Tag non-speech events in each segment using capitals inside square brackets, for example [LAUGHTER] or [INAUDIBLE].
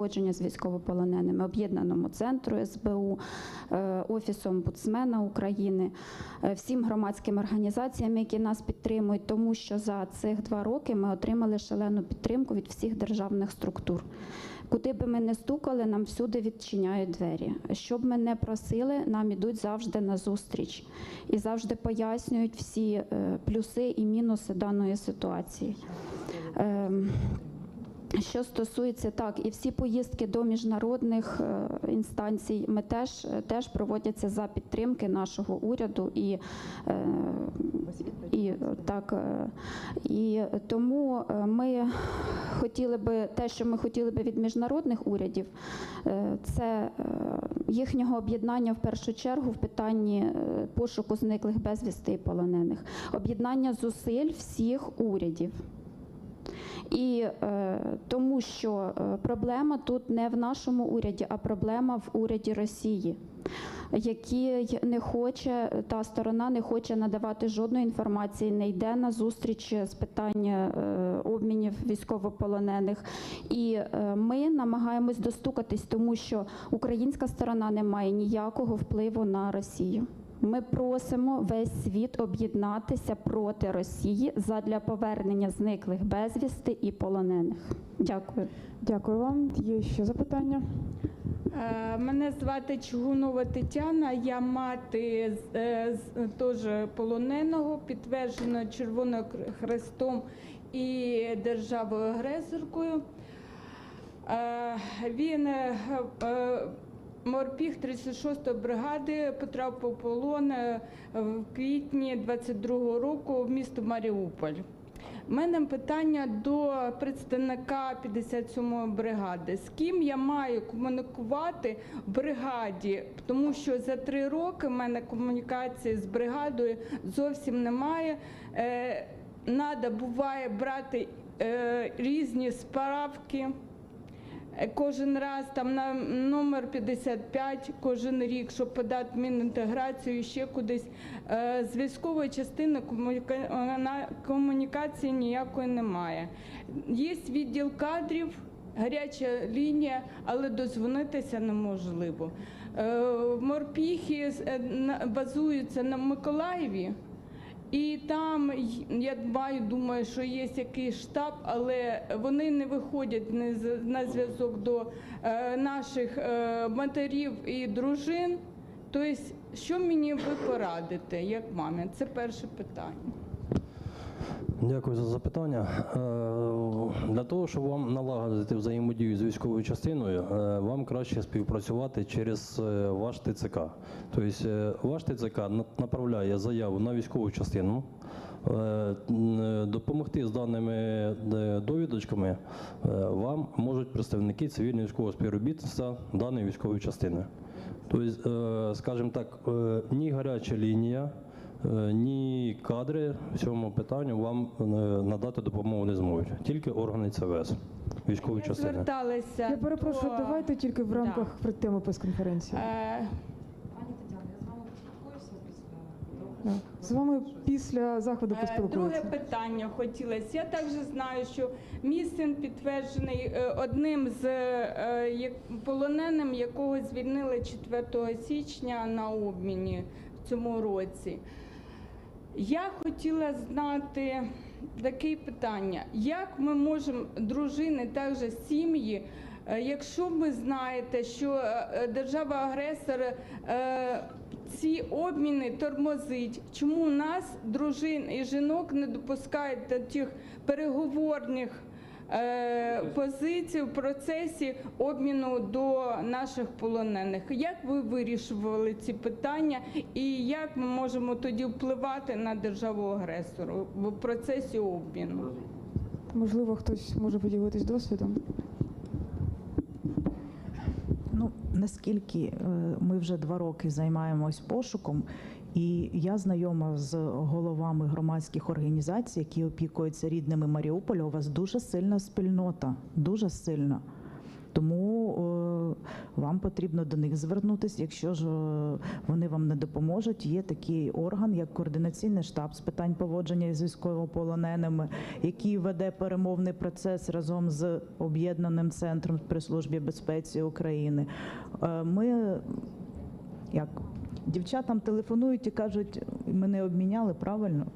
Поводження з військовополоненими об'єднаному центру СБУ, е, офісом омбудсмена України, е, всім громадським організаціям, які нас підтримують, тому що за цих два роки ми отримали шалену підтримку від всіх державних структур. Куди би ми не стукали, нам всюди відчиняють двері. Що б ми не просили, нам ідуть завжди на зустріч і завжди пояснюють всі е, плюси і мінуси даної ситуації. Що стосується так, і всі поїздки до міжнародних е, інстанцій, ми теж теж проводяться за підтримки нашого уряду і, е, і е, так е, і тому е, ми хотіли би те, що ми хотіли би від міжнародних урядів, е, це е, їхнього об'єднання в першу чергу в питанні е, пошуку зниклих безвісти і полонених, об'єднання зусиль всіх урядів. І е, тому, що е, проблема тут не в нашому уряді, а проблема в уряді Росії, який не хоче, та сторона не хоче надавати жодної інформації, не йде на зустріч з питання е, обмінів військовополонених. І ми намагаємось достукатись, тому що українська сторона не має ніякого впливу на Росію. Ми просимо весь світ об'єднатися проти Росії задля повернення зниклих безвісти і полонених. Дякую. Дякую вам. Є ще запитання? Е, Мене звати Чугунова Тетяна, я мати з- е, теж полоненого, підтверджено Червоним Хрестом і державою агресоркою. Е, Він морпіг 36-ї бригади потрапив у полон е, в квітні 22-го року в місто Маріуполь. У мене питання до представника 57-ї бригади. З ким я маю комунікувати в бригаді? Тому що за три роки в мене комунікації з бригадою зовсім немає. Е, Надо буває брати е, різні справки. Е, Кожен раз там на номер 55, кожен рік, щоб подати мінінтеграцію, ще кудись. Е, З військової частини комунікації ніякої немає. Є відділ кадрів, гаряча лінія, але дозвонитися неможливо. Е, Морпіхи базуються на Миколаєві. І там я маю, думаю, що є якийсь штаб, але вони не виходять на зв'язок до е, наших е, матерів і дружин. Тобто, що мені ви порадите, як мамі? Це перше питання. Дякую за запитання. Е, Для того, щоб вам налагодити взаємодію з військовою частиною, вам краще співпрацювати через ваш ТЦК. Тобто ваш ТЦК направляє заяву на військову частину. Е, Допомогти з даними е, довідочками е, вам можуть представники цивільного військового співробітництва даної військової частини. Тобто, скажімо так, ні гаряча лінія, Ні кадри в цьому питанню вам надати допомогу не зможуть. Тільки органи ЦВС, військові Я частини. зверталася. Я перепрошую, до, давайте тільки в рамках да. теми прес-конференції. е, Пані Тетяно, я з вами поспілкуюся після Да. З вами після заходу Е, Друге питання хотілося. Я також знаю, що мій син підтверджений е, одним з е, полоненим, якого звільнили 4 січня на обміні в цьому році. Я хотіла знати таке питання: як ми можемо, дружини, також сім'ї, якщо ви знаєте, що е, держава-агресор е, ці обміни тормозить, чому нас, дружин і жінок, не допускають до тих переговорних е, позицій в процесі обміну до наших полонених? Як ви вирішували ці питання, і як ми можемо тоді впливати на державу агресору в процесі обміну? Можливо, хтось може поділитись досвідом. Ну наскільки е, ми вже два роки займаємось пошуком, і я знайома з головами громадських організацій, які опікуються рідними Маріуполя. У вас дуже сильна спільнота, дуже сильна. Тому е, вам потрібно до них звернутися. Якщо ж е, вони вам не допоможуть, є такий орган, як координаційний штаб з питань поводження з військовополоненими, який веде перемовний процес разом з об'єднаним центром при службі безпеці України. Е, Ми як дівчатам телефонують і кажуть, мене обміняли правильно.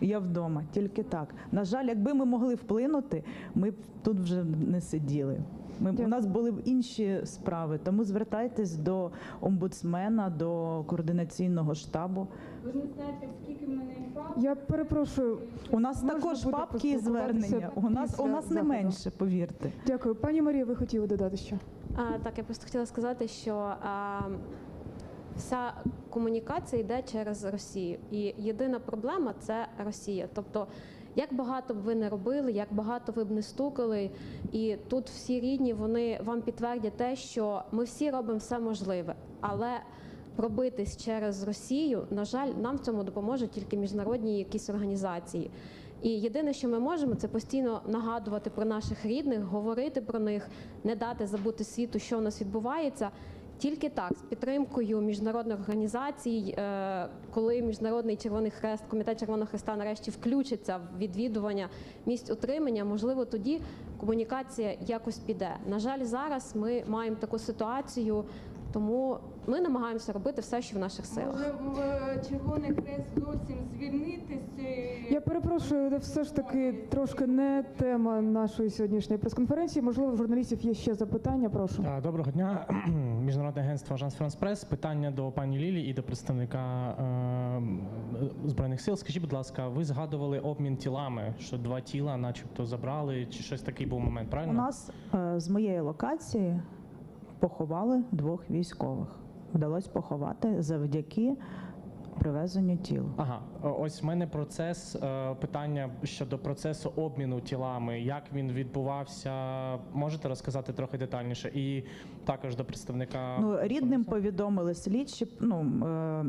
Я вдома, тільки так. На жаль, якби ми могли вплинути, ми б тут вже не сиділи. Ми, у нас були б інші справи. Тому звертайтесь до омбудсмена, до координаційного штабу. Ви ж не знаєте, скільки в мене пап. Я перепрошую. У нас Можна також папки і звернення. У нас у нас не заходу. менше, повірте. Дякую. Пані Марія, ви хотіли додати що? А, так, я просто хотіла сказати, що а, вся комунікація йде через Росію. І єдина проблема це Росія. Тобто, як багато б ви не робили, як багато ви б не стукали, і тут всі рідні вони вам підтвердять те, що ми всі робимо все можливе, але пробитись через Росію, на жаль, нам в цьому допоможуть тільки міжнародні якісь організації. І єдине, що ми можемо, це постійно нагадувати про наших рідних, говорити про них, не дати забути світу, що в нас відбувається. Тільки так, з підтримкою міжнародних організацій, е, коли міжнародний Червоний Хрест, комітет Червоного Хреста нарешті включиться в відвідування місць утримання, можливо, тоді комунікація якось піде. На жаль, зараз ми маємо таку ситуацію, тому ми намагаємося робити все, що в наших силах. Може, е, Червоний Хрест зовсім звільнити з цієї... Я перепрошую, це все ж таки трошки не тема нашої сьогоднішньої прес-конференції. Можливо, в журналістів є ще запитання. Прошу. Доброго дня, [CLEARS THROAT] міжнародне агентство Ажанс Франс Прес. Питання до пані Лілі і до представника е, збройних сил. Скажіть, будь ласка, ви згадували обмін тілами, що два тіла, начебто, забрали, чи щось такий був момент? У Правильно? нас е, з моєї локації поховали двох військових. Вдалося поховати завдяки привезенню тіл. Ага, ось в мене процес е, питання щодо процесу обміну тілами. Як він відбувався? Можете розказати трохи детальніше? І також до представника Ну, рідним повідомили слідчі. Ну, е,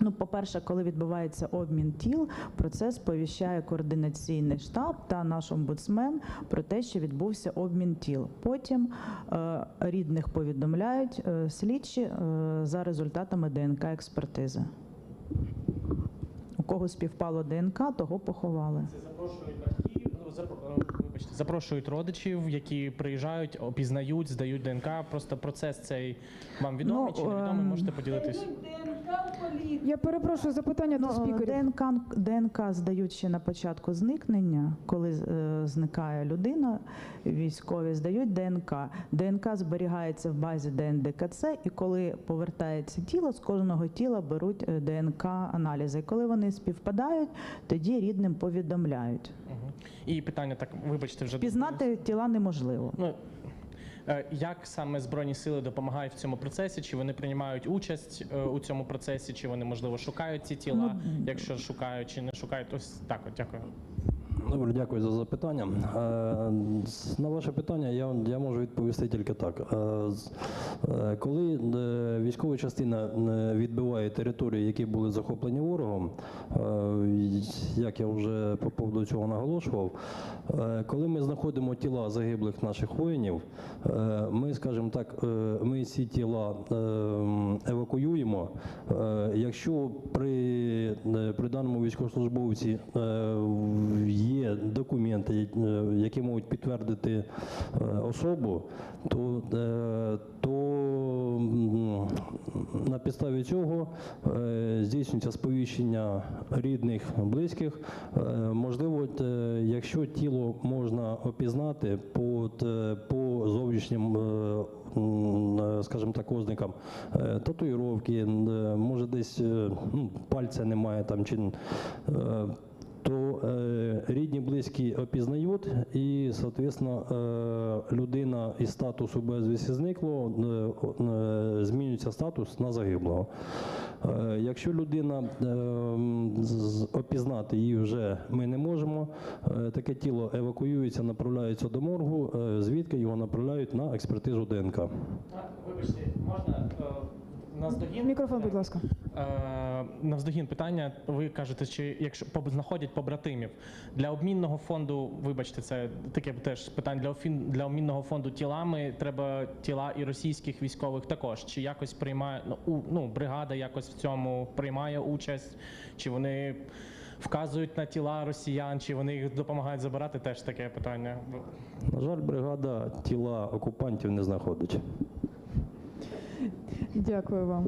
ну, по-перше, коли відбувається обмін тіл, про це сповіщає координаційний штаб та наш омбудсмен про те, що відбувся обмін тіл. Потім е, рідних повідомляють е, слідчі е, за результатами ДНК експертизи. У кого співпало ДНК, того поховали. Це запрошують батьків, ну е, вибачте, запрошують родичів, які приїжджають, опізнають, здають ДНК. Просто процес цей вам відомий Ну, чи невідомий? ем, Можете поділитись? Я перепрошую запитання до Ну, спікерів. ДНК, ДНК здають ще на початку зникнення, коли е, зникає людина, військові здають ДНК. ДНК зберігається в базі ДНДКЦ, і коли повертається тіло, з кожного тіла беруть е, ДНК-аналізи. І коли вони співпадають, тоді рідним повідомляють. І питання так, вибачте, вже Пізнати тіла неможливо. Ну, як саме Збройні сили допомагають в цьому процесі? Чи вони приймають участь е, у цьому процесі, чи вони, можливо, шукають ці тіла? Ну, Якщо шукають чи не шукають, ось так от дякую. Добре, дякую за запитання. Е, На ваше питання я, я можу відповісти тільки так. Е, е, Коли військова частина відбиває території, які були захоплені ворогом, як я вже по поводу цього наголошував, коли ми знаходимо тіла загиблих наших воїнів, ми, скажімо так, ми ці тіла евакуюємо. Якщо при, при даному військовослужбовці в- є документи, е, які можуть підтвердити е, особу, то, е, то на підставі цього здійснюється сповіщення рідних, близьких. Можливо, якщо тіло можна опізнати по, по зовнішнім, скажімо так, ознакам татуїровки, може десь ну, пальця немає там чи. То е, рідні близькі опізнають, і, соответственно, е, людина із статусу безвісті зникло, е, змінюється статус на загиблого. Якщо людина опізнати її вже ми не можемо, таке тіло евакуюється, направляється до моргу, звідки його направляють на експертизу ДНК. Вибачте, можна Наздогін, Мікрофон, будь ласка. Е, Навздогін питання. Ви кажете, чи якщо знаходять побратимів для обмінного фонду, вибачте, це таке теж питання для офін- для обмінного фонду тілами. Треба тіла і російських військових також. Чи якось приймає ну, ну бригада якось в цьому приймає участь, чи вони вказують на тіла росіян, чи вони їх допомагають забирати? Теж таке питання. На жаль, бригада тіла окупантів не знаходить. Дякую вам.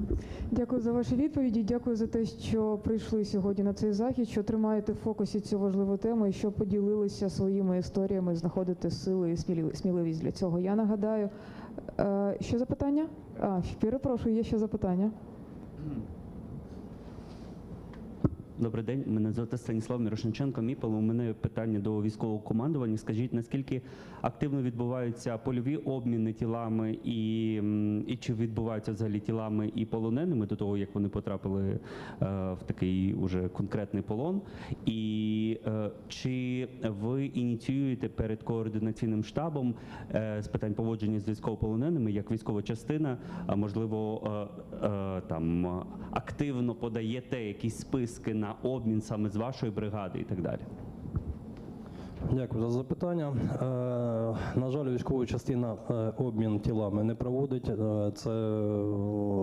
Дякую за ваші відповіді. Дякую за те, що прийшли сьогодні на цей захід, що тримаєте в фокусі цю важливу тему і що поділилися своїми історіями, знаходите сили і сміливість для цього. Я нагадаю, е, що запитання? А, перепрошую, є ще запитання. Добрий день, мене звати Станіслав Мірошниченко. Міпел. У мене питання до військового командування. Скажіть, наскільки активно відбуваються польові обміни тілами, і, і чи відбуваються взагалі тілами і полоненими до того, як вони потрапили е, в такий уже конкретний полон? І е, чи ви ініціюєте перед координаційним штабом е, з питань поводження з військовополоненими як військова частина, можливо е, е, там активно подаєте якісь списки на обмін саме з вашої бригади і так далі? Дякую за запитання. Е, на жаль, військова частина е, обмін тілами не проводить. Е, це,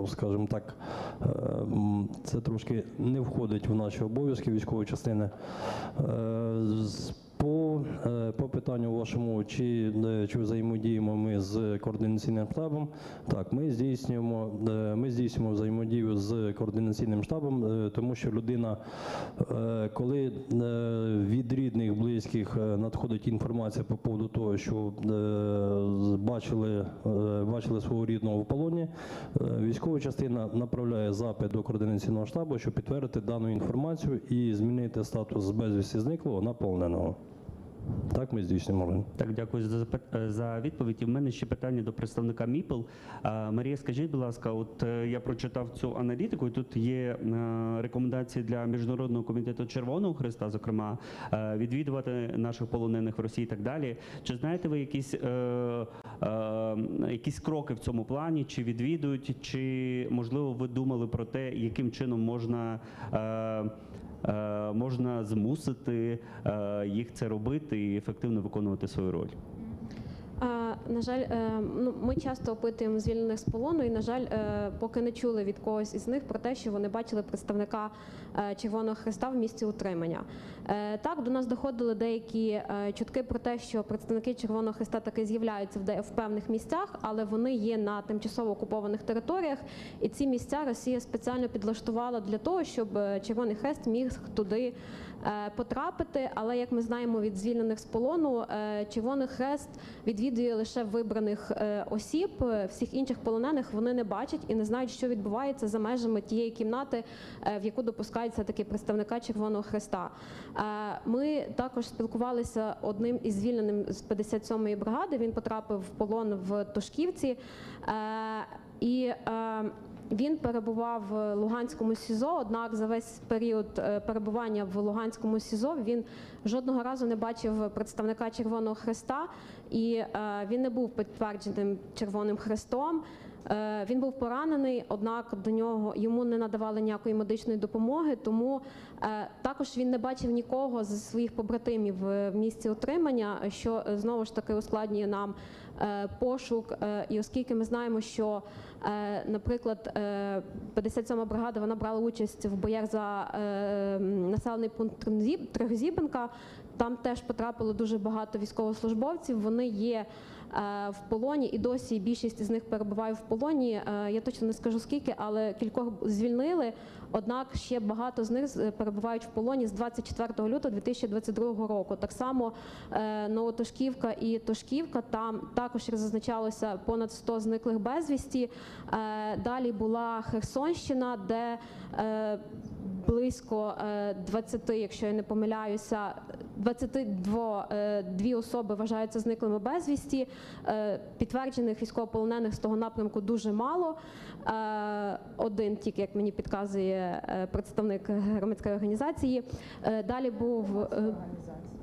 скажімо так, це трошки не входить в наші обов'язки військової частини. По, е, по питанню вашому, чи, е, чи взаємодіємо ми з координаційним штабом, так, ми здійснюємо, е, ми здійснюємо взаємодію з координаційним штабом, тому що людина, коли від рідних, близьких надходить інформація по поводу того, що бачили, бачили свого рідного в полоні, військова частина направляє запит до координаційного штабу, щоб підтвердити дану інформацію і змінити статус безвісті зниклого на полоненого. Так ми здійснюємо. Так, дякую за е, за відповідь. І в мене ще питання до представника Міпл. Марія, скажіть, будь ласка, от е, я прочитав цю аналітику, і тут є е, рекомендації для міжнародного комітету Червоного Христа, зокрема, відвідувати наших полонених в Росії і так далі. Чи знаєте ви якісь, е, е, якісь кроки в цьому плані? Чи відвідують, чи можливо ви думали про те, яким чином можна? Е, можна змусити е, їх це робити і ефективно виконувати свою роль. На жаль, е, ну, ми часто опитуємо звільнених з полону, і на жаль, е, поки не чули від когось із них про те, що вони бачили представника е, Червоного Христа в місці утримання. Так, до нас доходили деякі чутки про те, що представники Червоного Христа таки з'являються в де- в певних місцях, але вони є на тимчасово окупованих територіях, і ці місця Росія спеціально підлаштувала для того, щоб Червоний Хрест міг туди потрапити. Але як ми знаємо від звільнених з полону, е, Червоний Хрест відвідує лише вибраних е, осіб. Е, Всіх інших полонених вони не бачать і не знають, що відбувається за межами тієї кімнати, е, в яку допускається таки представника Червоного Хреста. Е, Ми також спілкувалися одним із звільненим з 57-ї бригади. Він потрапив в полон в Тошківці. Е, І е, він перебував в Луганському СІЗО, однак за весь період е, перебування в Луганському СІЗО він жодного разу не бачив представника Червоного Хреста, і е, він не був підтвердженим Червоним Хрестом. Е, Він був поранений, однак до нього йому не надавали ніякої медичної допомоги, тому е, також він не бачив нікого з своїх побратимів в місці утримання, що знову ж таки ускладнює нам пошук. І оскільки ми знаємо, що, наприклад, е, 57-ма бригада вона брала участь в боях за населений пункт Тризібенка, там теж потрапило дуже багато військовослужбовців. Вони є е, в полоні, і досі більшість з них перебуває в полоні. Е, Я точно не скажу скільки, але кількох звільнили. Однак ще багато з них перебувають в полоні з 24 лютого 2022 року. Так само е, Новотошківка і Тошківка. Там також зазначалося понад 100 зниклих безвісті. Далі була Херсонщина, де близько е, 20, якщо я не помиляюся, 22 е, дві особи вважаються зниклими безвісті. Е, Підтверджених військовополонених з того напрямку дуже мало. Е, Один тільки, як мені підказує е, представник громадської організації. Е, Далі був е,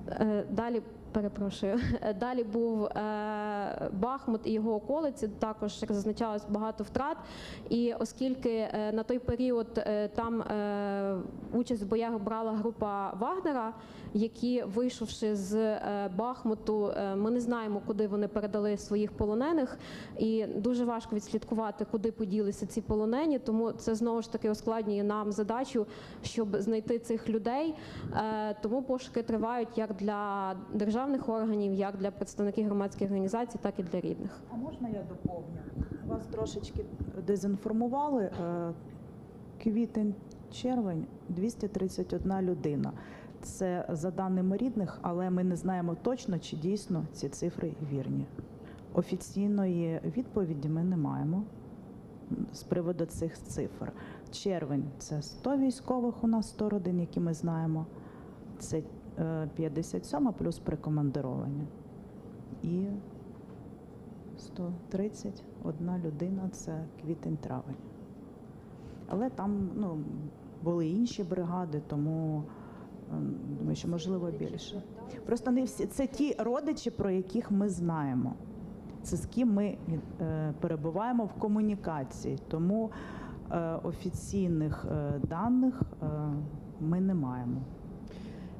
е, далі Перепрошую. [LAUGHS] Далі був е, Бахмут і його околиці. Також зазначалось багато втрат. І оскільки е, на той період е, там участь в боях брала група Вагнера, які, вийшовши з е, Бахмуту, е, ми не знаємо, куди вони передали своїх полонених, і дуже важко відслідкувати, куди поділися ці полонені. Тому це знову ж таки ускладнює нам задачу, щоб знайти цих людей. Е, Тому пошуки тривають як для державних органів, як для представників громадських організацій, так і для рідних. А можна я доповню? Вас трошечки дезінформували. Квітень, червень 231 людина. Це за даними рідних, але ми не знаємо точно, чи дійсно ці цифри вірні. Офіційної відповіді ми не маємо з приводу цих цифр. Червень це 100 військових у нас 100 родин, які ми знаємо. Це е, 57 плюс прикомандировані. І 131 людина це квітень-травень. Але там ну, були інші бригади, тому думаю, що можливо більше. Просто не всі це ті родичі, про яких ми знаємо. Це з ким ми е, перебуваємо в комунікації. Тому е, офіційних е, даних ми не маємо.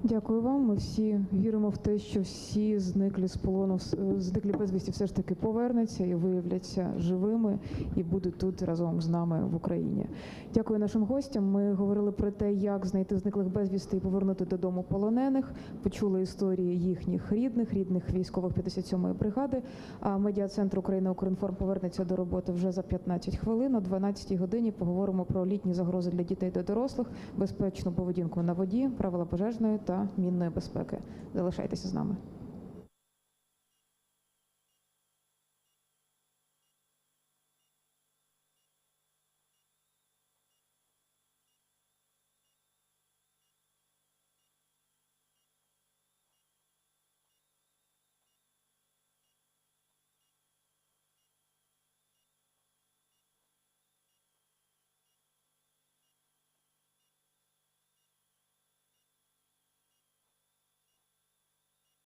Дякую вам. Ми всі віримо в те, що всі зниклі з полону, вс- зниклі безвісті все ж таки повернуться і виявляться живими і будуть тут разом з нами в Україні. Дякую нашим гостям. Ми говорили про те, як знайти зниклих безвісти і повернути додому полонених. Почули історії їхніх рідних, рідних військових 57-ї бригади. А медіа-центр Україна Укрінформ повернеться до роботи вже за 15 хвилин. О 12 годині поговоримо про літні загрози для дітей та дорослих, безпечну поведінку на воді, правила пожежної та мінної безпеки. Залишайтеся з нами.